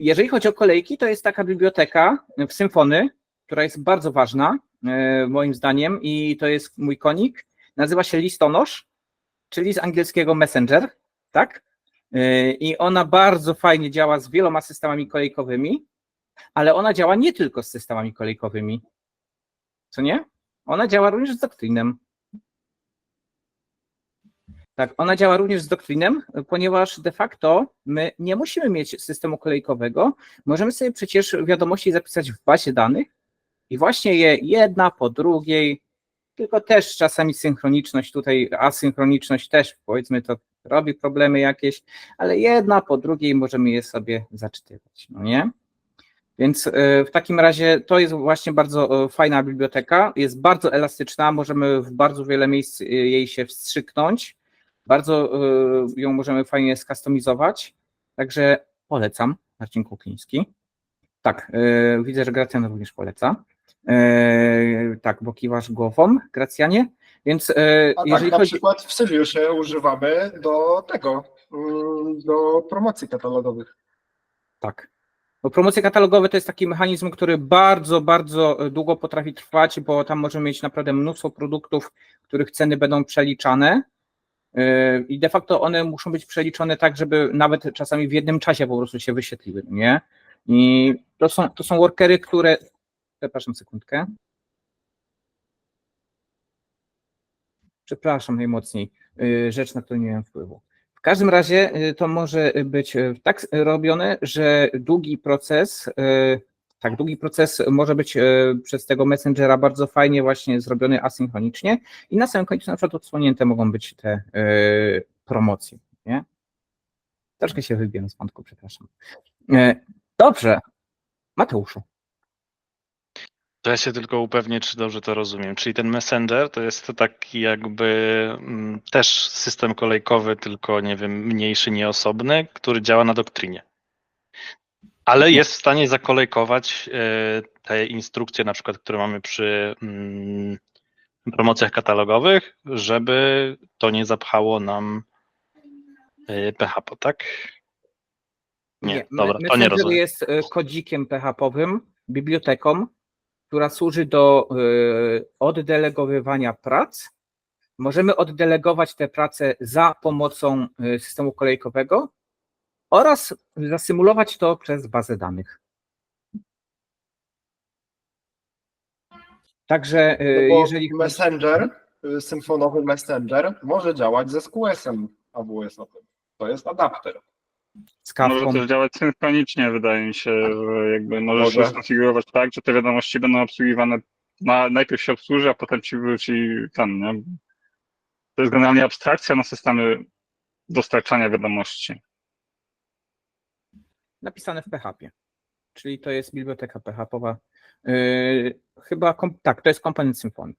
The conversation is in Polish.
jeżeli chodzi o kolejki, to jest taka biblioteka w Symfony, która jest bardzo ważna, e, moim zdaniem, i to jest mój konik. Nazywa się listonosz, czyli z angielskiego messenger, tak? E, I ona bardzo fajnie działa z wieloma systemami kolejkowymi, ale ona działa nie tylko z systemami kolejkowymi. Co nie? Ona działa również z doktrinem. Tak, ona działa również z doktrinem, ponieważ de facto my nie musimy mieć systemu kolejkowego. Możemy sobie przecież wiadomości zapisać w bazie danych i właśnie je jedna po drugiej, tylko też czasami synchroniczność, tutaj asynchroniczność też powiedzmy to robi problemy jakieś, ale jedna po drugiej możemy je sobie zaczytywać, no nie? Więc e, w takim razie to jest właśnie bardzo e, fajna biblioteka, jest bardzo elastyczna, możemy w bardzo wiele miejsc e, jej się wstrzyknąć, bardzo ją możemy fajnie skustomizować, także polecam, Marcin Kukliński. Tak, widzę, że Gracjan również poleca. Tak, bo kiwasz głową, Gracjanie, więc A jeżeli tak, na chodzi... przykład w Syriusie używamy do tego, mm, do promocji katalogowych. Tak. Bo promocje katalogowe to jest taki mechanizm, który bardzo, bardzo długo potrafi trwać, bo tam możemy mieć naprawdę mnóstwo produktów, których ceny będą przeliczane. Yy, I de facto one muszą być przeliczone tak, żeby nawet czasami w jednym czasie po prostu się wyświetliły, nie? I to są, to są workery, które. Przepraszam sekundkę. Przepraszam najmocniej. Yy, Rzecz, na którą nie miałem wpływu. W każdym razie y, to może być tak robione, że długi proces, tak, długi proces może być przez tego messengera bardzo fajnie właśnie zrobiony asynchronicznie i na samym końcu na przykład odsłonięte mogą być te promocje, nie? Troszkę się wybiłem z wątku, przepraszam. Dobrze, Mateuszu. To ja się tylko upewnię, czy dobrze to rozumiem. Czyli ten Messenger to jest to taki jakby mm, też system kolejkowy, tylko nie wiem, mniejszy, nieosobny, który działa na doktrynie. Ale jest w stanie zakolejkować e, te instrukcje, na przykład, które mamy przy mm, promocjach katalogowych, żeby to nie zapchało nam e, PHP, tak? Nie, dobra, to nie rozumiem. jest y, kodzikiem PHP-owym, biblioteką, która służy do y, oddelegowywania prac. Możemy oddelegować te prace za pomocą y, systemu kolejkowego oraz zasymulować to przez bazę danych. Także No y, bo jeżeli Messenger, y, symfonowy Messenger może działać ze SQS-em AWS-owym. To jest adapter. Może też działać synchronicznie, wydaje mi się, że jakby możesz Może. skonfigurować tak, że te wiadomości będą obsługiwane, na, najpierw się obsłuży, a potem ci wróci ten, nie? To jest generalnie abstrakcja na systemy dostarczania wiadomości. Napisane w PHP. Czyli to jest biblioteka PHP-owa. Y, chyba, kom- tak, to jest komponent Symfony.